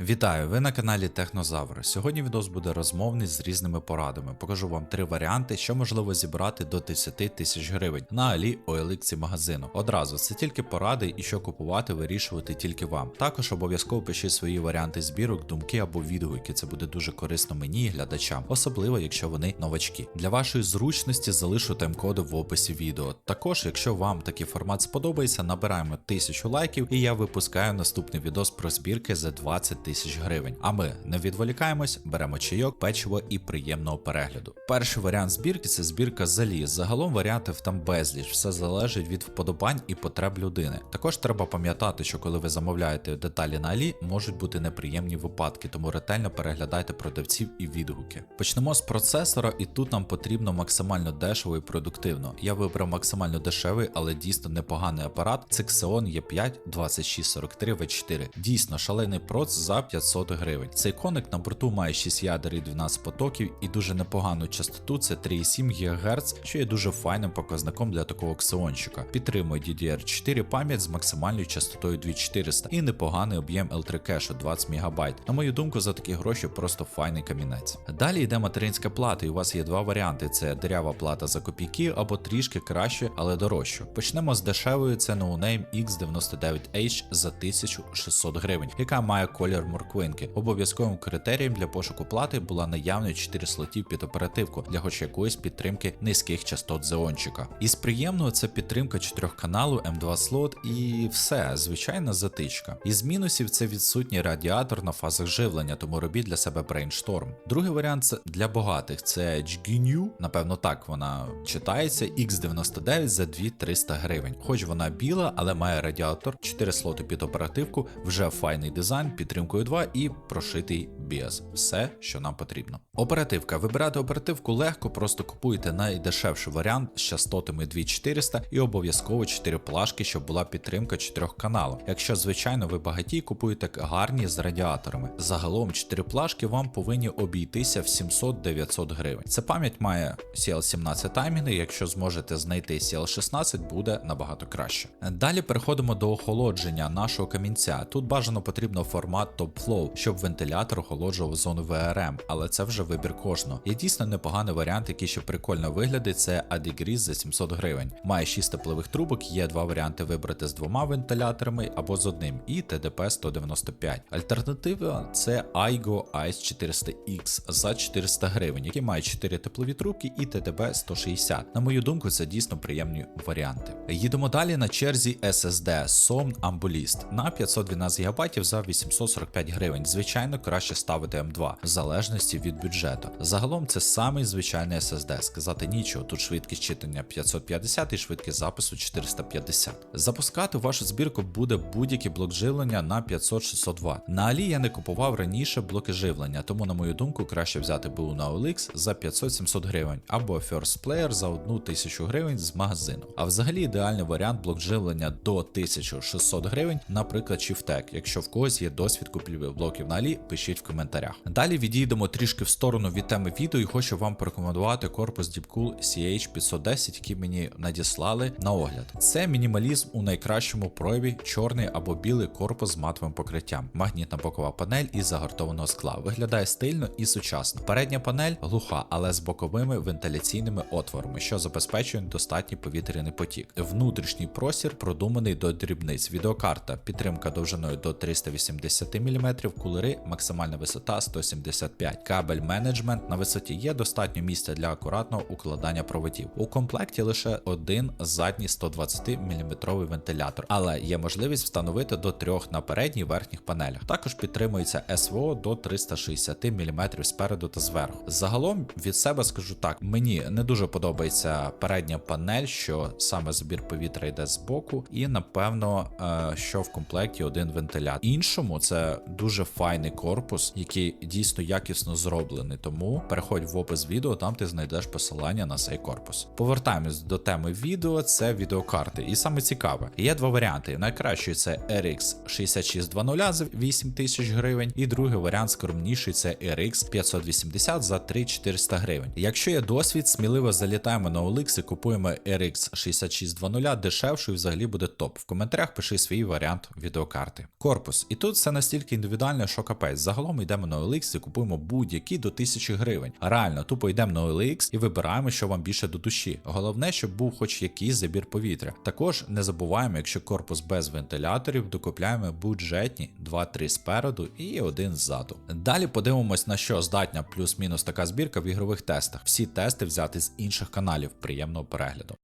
Вітаю! Ви на каналі Технозавр. Сьогодні відос буде розмовний з різними порадами. Покажу вам три варіанти, що можливо зібрати до 10 тисяч гривень на Алі OLX магазину. Одразу це тільки поради і що купувати, вирішувати тільки вам. Також обов'язково пишіть свої варіанти збірок, думки або відгуки. Це буде дуже корисно мені і глядачам, особливо якщо вони новачки. Для вашої зручності залишу тайм-коди в описі відео. Також, якщо вам такий формат сподобається, набираємо тисячу лайків, і я випускаю наступний відос про збірки за 20 тисяч гривень. А ми не відволікаємось, беремо чайок, печиво і приємного перегляду. Перший варіант збірки це збірка заліз. Загалом варіантів там безліч, все залежить від вподобань і потреб людини. Також треба пам'ятати, що коли ви замовляєте деталі на Алі, можуть бути неприємні випадки, тому ретельно переглядайте продавців і відгуки. Почнемо з процесора, і тут нам потрібно максимально дешево і продуктивно. Я вибрав максимально дешевий, але дійсно непоганий апарат. Це Xeon E5 2643 V4. Дійсно шалений проц за 500 гривень. Цей коник на борту має 6 ядер і 12 потоків і дуже непогану частоту. Це 3,7 ГГц, що є дуже файним показником для такого ксеончика. Підтримує DDR4 пам'ять з максимальною частотою 2400 і непоганий об'єм L3 кешу 20 МБ. На мою думку, за такі гроші просто файний камінець. Далі йде материнська плата, і у вас є два варіанти: це дерява плата за копійки або трішки краще, але дорожче. Почнемо з дешевої, це NoName X99H за 1600 гривень, яка має колір морквинки. Обов'язковим критерієм для пошуку плати була наявність 4 слотів під оперативку для хоч якоїсь підтримки низьких частот зеончика. Із приємного це підтримка 4 каналу М2 слот і все, звичайна затичка. Із мінусів це відсутній радіатор на фазах живлення, тому робіть для себе брейншторм. Другий варіант це для багатих це GNU, напевно, так вона читається, X99 за 2300 гривень. Хоч вона біла, але має радіатор, 4 слоти під оперативку, вже файний дизайн, підтримкою 2 і прошитий BIOS. Все, що нам потрібно. Оперативка. Вибирати оперативку легко, просто купуєте найдешевший варіант з частотами 2400 і обов'язково 4 плашки, щоб була підтримка 4 каналів. Якщо, звичайно, ви багаті, купуєте гарні з радіаторами. Загалом 4 плашки вам повинні обійтися в 700-900 гривень. Це пам'ять має CL17 таймінги, якщо зможете знайти CL16, буде набагато краще. Далі переходимо до охолодження нашого камінця. Тут бажано потрібно формат Flow, щоб вентилятор охолоджував зону VRM, але це вже вибір кожного. Є дійсно непоганий варіант, який ще прикольно виглядить, це Adigris за 700 гривень. Має 6 теплових трубок, є два варіанти вибрати з двома вентиляторами або з одним, і TDP 195. Альтернатива це Aigo Ice 400X за 400 гривень, який має 4 теплові трубки і TDP 160. На мою думку, це дійсно приємні варіанти. Їдемо далі на черзі SSD SOM Ambulist на 512 ГБ за 845 гривень. Звичайно, краще ставити M2 в залежності від бюджету. Загалом це самий звичайний SSD. Сказати нічого. Тут швидкість читання 550 і швидкість запису 450. Запускати вашу збірку буде будь-який блок живлення на 500-600 Вт. На Алі я не купував раніше блоки живлення, тому, на мою думку, краще взяти БУ на OLX за 500-700 гривень або First Player за 1000 гривень з магазину. А взагалі ідеальний варіант блок живлення до 1600 гривень, наприклад, Chieftec. Якщо в когось є досвід купівлі блоків на Алі, пишіть в коментарях. Далі відійдемо трішки в сторону від теми відео і хочу вам порекомендувати корпус Deepcool CH510, який мені надіслали на огляд. Це мінімалізм у найкращому прояві, чорний або білий корпус з матовим покриттям, магнітна бокова панель із загартованого скла. Виглядає стильно і сучасно. Передня панель глуха, але з боковими вентиляційними отворами, що забезпечує достатній повітряний потік. Внутрішній простір продуманий до дрібниць. Відеокарта, підтримка довжиною до 380 мм, кулери, максимальна висота 175 Кабель менеджмент на висоті є достатньо місця для акуратного укладання проводів. У комплекті лише один задній 120 мм вентилятор, але є можливість встановити до трьох на передній верхніх панелях. Також підтримується СВО до 360 мм спереду та зверху. Загалом від себе скажу так: мені не дуже подобається передня панель, що саме збір повітря йде з боку, і напевно, е, що в комплекті один вентилятор. Іншому це дуже файний корпус, який дійсно якісно зроблений. Тому переходь в опис відео, там ти знайдеш посилання на цей корпус. Повертаємось до теми відео, це відеокарти. І саме цікаве, є два варіанти. Найкращий це RX 6620 за 8000 гривень, і другий варіант скромніший це RX 580 за 3400 гривень. Якщо є досвід, сміливо залітаємо на OLX і купуємо RX 6620 дешевше і взагалі буде топ. В коментарях пиши свій варіант відеокарти. Корпус. І тут все настільки настільки індивідуальне, що капець. Загалом йдемо на OLX і купуємо будь-які до 1000 гривень. Реально, тупо йдемо на OLX і вибираємо, що вам більше до душі. Головне, щоб був хоч якийсь забір повітря. Також не забуваємо, якщо корпус без вентиляторів, докупляємо бюджетні 2-3 спереду і один ззаду. Далі подивимось, на що здатня плюс-мінус така збірка в ігрових тестах. Всі тести взяти з інших каналів. Приємного перегляду.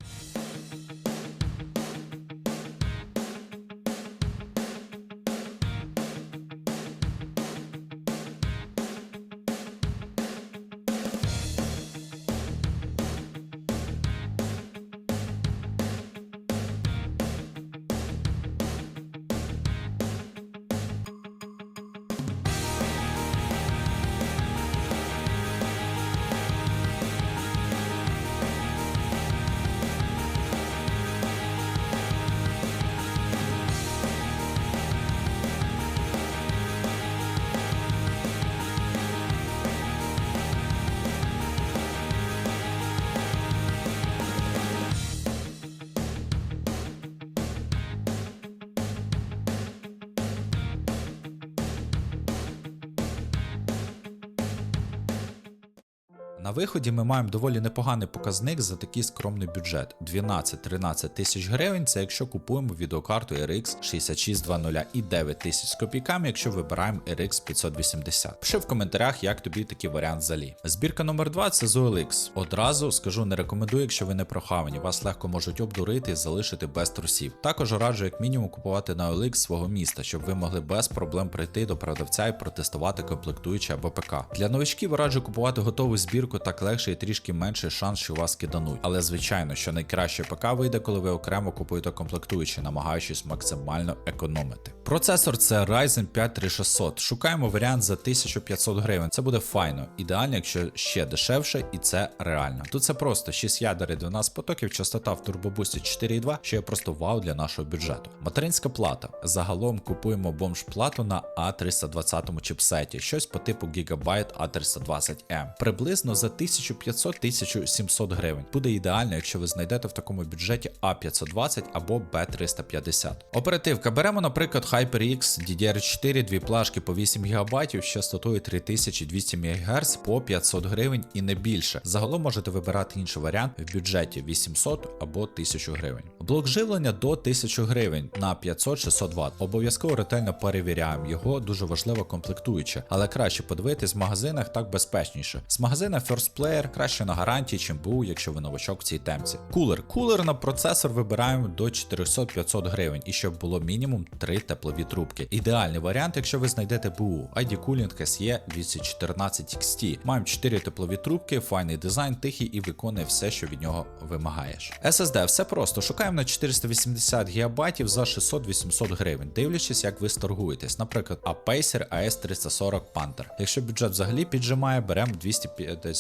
На виході ми маємо доволі непоганий показник за такий скромний бюджет 12-13 тисяч гривень. Це якщо купуємо відеокарту RX 6620 і 9 тисяч з копійками, якщо вибираємо RX 580. Пиши в коментарях, як тобі такий варіант взагалі. Збірка номер 2 це ZOLX. Одразу скажу, не рекомендую, якщо ви не прохавані. Вас легко можуть обдурити і залишити без трусів. Також раджу, як мінімум, купувати на OLX свого міста, щоб ви могли без проблем прийти до продавця і протестувати комплектуючі або ПК. Для новичків раджу купувати готову збірку так легше і трішки менший шанс, що вас кидануть. Але звичайно, що найкраще ПК вийде, коли ви окремо купуєте комплектуючі, намагаючись максимально економити. Процесор це Ryzen 5 3600. Шукаємо варіант за 1500 гривень. Це буде файно. Ідеально, якщо ще дешевше, і це реально. Тут це просто 6 ядер і 12 потоків, частота в турбобусті 4,2, що є просто вау для нашого бюджету. Материнська плата. Загалом купуємо бомж плату на A320 чіпсеті, щось по типу Gigabyte A320M. Приблизно за 1500-1700 гривень. Буде ідеально, якщо ви знайдете в такому бюджеті A520 або B350. Оперативка беремо, наприклад, HyperX DDR4, дві плашки по 8 ГБ з частотою 3200 МГц по 500 гривень і не більше. Загалом можете вибирати інший варіант в бюджеті 800 або 1000 гривень. Блок живлення до 1000 гривень на 500-600 Вт. Обов'язково ретельно перевіряємо його, дуже важливо комплектуюче, але краще подивитись в магазинах так безпечніше. З магазина First Player краще на гарантії, чим був, якщо ви новачок в цій темці. Кулер. Кулер на процесор вибираємо до 400-500 гривень і щоб було мінімум 3 теплові трубки. Ідеальний варіант, якщо ви знайдете БУ. ID Cooling SE 214 XT. Маємо 4 теплові трубки, файний дизайн, тихий і виконує все, що від нього вимагаєш. SSD все просто. Шукаємо на 480 ГБ за 600-800 гривень, дивлячись, як ви сторгуєтесь. Наприклад, Apacer AS340 Panther. Якщо бюджет взагалі піджимає, беремо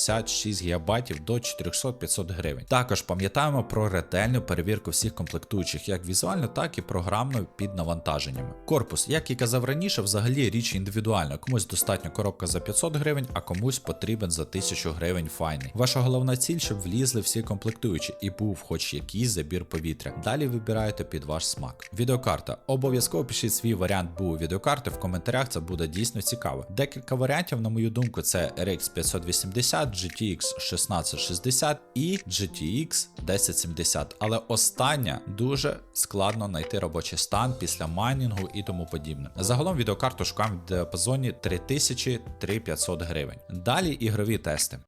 256 ГБ до 400-500 гривень. Також пам'ятаємо про ретельну перевірку всіх комплектуючих, як візуально, так і програмно під навантаженнями. Корпус, як і казав раніше, взагалі річ індивідуальна. Комусь достатньо коробка за 500 гривень, а комусь потрібен за 1000 гривень файний. Ваша головна ціль, щоб влізли всі комплектуючі і був хоч якийсь забір повітря. Далі вибираєте під ваш смак. Відеокарта. Обов'язково пишіть свій варіант БУ відеокарти в коментарях, це буде дійсно цікаво. Декілька варіантів, на мою думку, це RX 580, GTX 1660 і GTX 1070. Але остання дуже складно знайти робочий стан після майнінгу і тому подібне. Загалом відеокарту шукаємо в діапазоні 3000-3500 гривень. Далі ігрові тести.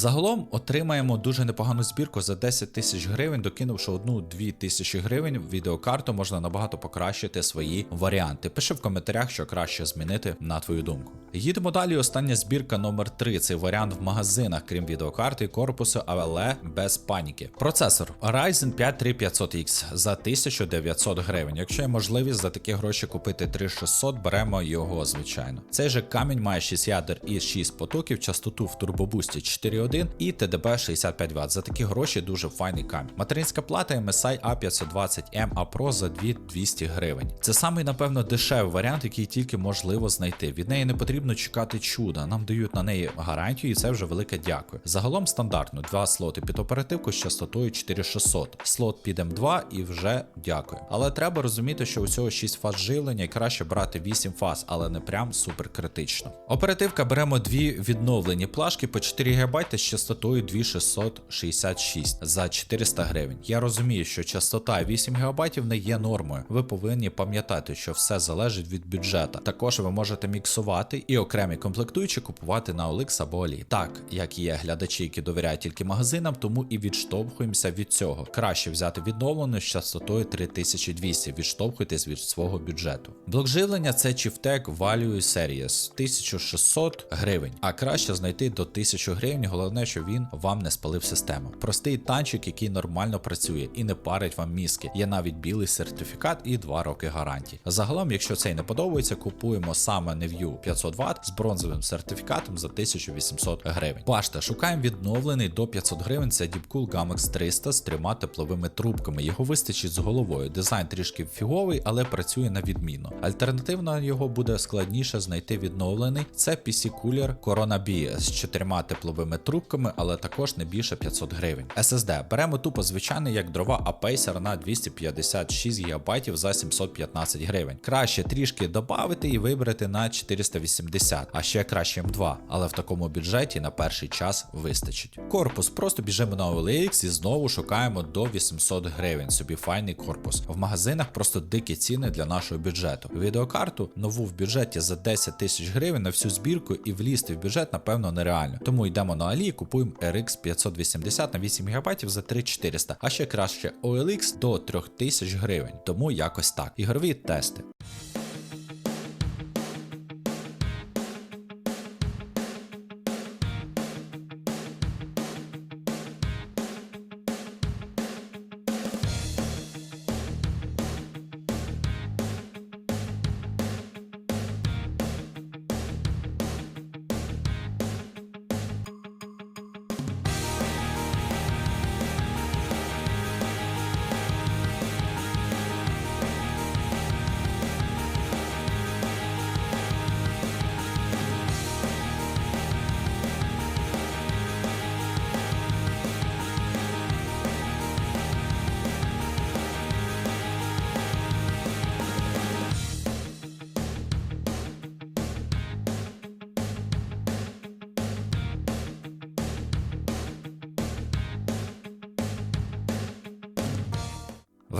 Загалом отримаємо дуже непогану збірку за 10 тисяч гривень, докинувши одну-дві тисячі гривень в відеокарту, можна набагато покращити свої варіанти. Пиши в коментарях, що краще змінити на твою думку. Їдемо далі. Остання збірка номер 3 Це варіант в магазинах, крім відеокарти і корпусу, але без паніки. Процесор Ryzen 5 3500X за 1900 гривень. Якщо є можливість за такі гроші купити 3600, беремо його звичайно. Цей же камінь має 6 ядер і 6 потоків, частоту в турбобусті 4.1 і ТДБ 65 Вт. За такі гроші дуже файний камінь. Материнська плата MSI A520M A Pro за 2200 гривень. Це самий, напевно, дешевий варіант, який тільки можливо знайти. Від неї не потрібно чекати чуда. Нам дають на неї гарантію, і це вже велике дякую. Загалом стандартно два слоти під оперативку з частотою 4600. Слот під М2 і вже дякую. Але треба розуміти, що у цього 6 фаз живлення і краще брати 8 фаз, але не прям супер критично. Оперативка беремо дві відновлені плашки по 4 ГБ з частотою 2666 за 400 гривень. Я розумію, що частота 8 ГБ не є нормою. Ви повинні пам'ятати, що все залежить від бюджету. Також ви можете міксувати і окремі комплектуючі купувати на OLX або Алі. Так, як є глядачі, які довіряють тільки магазинам, тому і відштовхуємося від цього. Краще взяти відновлену з частотою 3200, відштовхуйтесь від свого бюджету. Блок живлення це Chieftec Value Series 1600 гривень, а краще знайти до 1000 гривень. Головне, що він вам не спалив систему. Простий танчик, який нормально працює і не парить вам мізки. Є навіть білий сертифікат і 2 роки гарантії. Загалом, якщо цей не подобається, купуємо саме Neview 500 Вт з бронзовим сертифікатом за 1800 гривень. Бачите, шукаємо відновлений до 500 гривень. Це Deepcool Gamex 300 з трьома тепловими трубками. Його вистачить з головою. Дизайн трішки фіговий, але працює на відмінно. Альтернативно його буде складніше знайти відновлений. Це PC Cooler Corona B з чотирма тепловими трубками, але також не більше 500 гривень. SSD беремо тупо звичайний як дрова Apacer на 256 ГБ за 715 гривень. Краще трішки додати і вибрати на 480, а ще краще М2, але в такому бюджеті на перший час вистачить. Корпус просто біжимо на OLX і знову шукаємо до 800 гривень. Собі файний корпус. В магазинах просто дикі ціни для нашого бюджету. Відеокарту нову в бюджеті за 10 тисяч гривень на всю збірку і влізти в бюджет, напевно, нереально. Тому йдемо на Алі і купуємо RX 580 на 8 ГБ за 3400, а ще краще OLX до 3000 гривень. Тому якось так. Ігрові тести.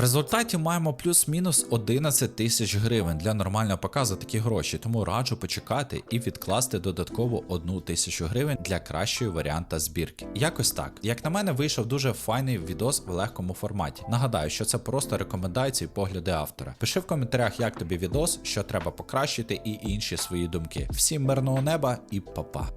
В результаті маємо плюс-мінус 11 тисяч гривень для нормального ПК такі гроші, тому раджу почекати і відкласти додатково 1 тисячу гривень для кращої варіанта збірки. Якось так. Як на мене, вийшов дуже файний відос в легкому форматі. Нагадаю, що це просто рекомендації, погляди автора. Пиши в коментарях, як тобі відос, що треба покращити, і інші свої думки. Всім мирного неба і па-па.